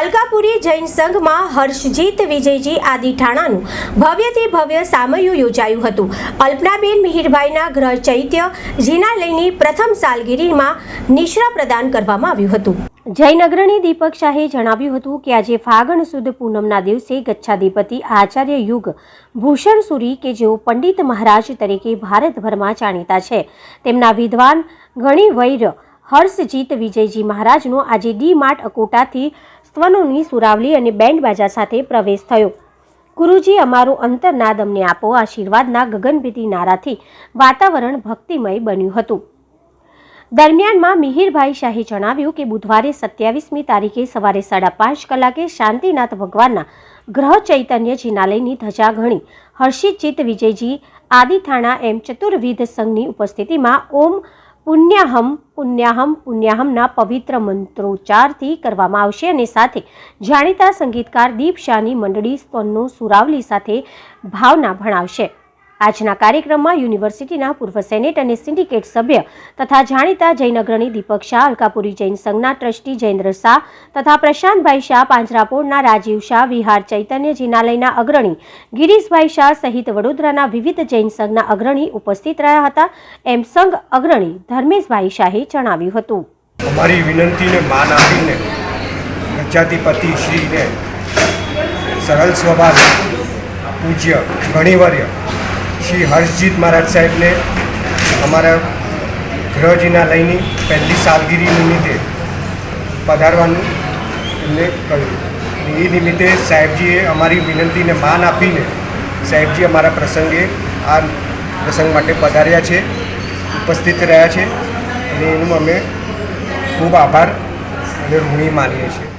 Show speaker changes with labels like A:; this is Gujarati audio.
A: અલકાપુરી જૈન સંઘમાં હર્ષજીત વિજયજી આદિ ભવ્યથી ભવ્ય સામયું યોજાયું હતું. અલ્પનાબેન મિહિરભાઈના ગ્રહ ચૈત્ય જીનાલયની પ્રથમ સાલગીરીમાં નિશ્રા પ્રદાન કરવામાં આવ્યું હતું. જયનગરણી દીપક શાહે જણાવ્યું હતું કે આજે ફાગણ સુદ પૂનમના દિવસે ગચ્છાધિપતિ આચાર્ય યુગ ભૂષણ સુરી કે જેઓ પંડિત મહારાજ તરીકે ભારતભરમાં જાણીતા છે. તેમના વિદ્વાન ગણી વૈર હર્ષજીત વિજયજી મહારાજનો આજે ડી માર્ટ અકોટાથી સ્વનોની સુરાવલી અને બેન્ડ બાજા સાથે પ્રવેશ થયો. ગુરુજી અમારું અંતરનાદ અમને આપો, આશીર્વાદના ગગનભેદી નારાથી વાતાવરણ ભક્તિમય બન્યું હતું. દરમિયાનમાં મિહિરભાઈ શાહે જણાવ્યું કે બુધવારે સત્યાવીસમી તારીખે સવારે સાડા પાંચ કલાકે શાંતિનાથ ભગવાનના ગ્રહ ચૈતન્ય જિનાલયની ધજા ઘણી હર્ષિતજીત વિજયજી આદિથાણા એમ ચતુર્વિધ સંઘની ઉપસ્થિતિમાં ઓમ પુણ્યાહમ પુણ્યાહમ, પુણ્યાહમના પવિત્ર મંત્રોચ્ચારથી કરવામાં આવશે અને સાથે જાણીતા સંગીતકાર દીપ શાહની મંડળી સ્તનનું સુરાવલી સાથે ભાવના ભણાવશે. આજના કાર્યક્રમમાં યુનિવર્સિટીના પૂર્વ સેનેટ અને સિન્ડિકેટ સભ્ય તથા જાણીતા જૈન અગ્રણી દીપક શાહ, અલકાપુરી જૈન સંઘના ટ્રસ્ટી જયેન્દ્ર શાહ તથા પ્રશાંતભાઈ શાહ, પાંજરાપોળના રાજીવ શાહ, વિહાર ચૈતન્ય જિનાલયના અગ્રણી ગિરીશભાઈ શાહ સહિત વડોદરાના વિવિધ જૈન સંઘના અગ્રણી ઉપસ્થિત રહ્યા હતા. એમ સંઘ અગ્રણી ધર્મેશભાઈ શાહે જણાવ્યું હતું.
B: અમારી વિનંતીને માન આપીને પ્રજાતિપતિ શ્રીને સરળ સ્વભાવ, પૂજ્ય ગણિવર્ય શ્રી હર્ષજીત મહારાજ સાહેબને અમારા ગ્રહજીના લઈને પહેલી સાલગીરી નિમિત્તે પધારવાનું એમને કહ્યું. એ નિમિત્તે સાહેબજીએ અમારી વિનંતીને માન આપીને સાહેબજી અમારા પ્રસંગે આ પ્રસંગ માટે પધાર્યા છે, ઉપસ્થિત રહ્યા છે અને એનું અમે ખૂબ આભાર અને ઋણી માનીએ છીએ.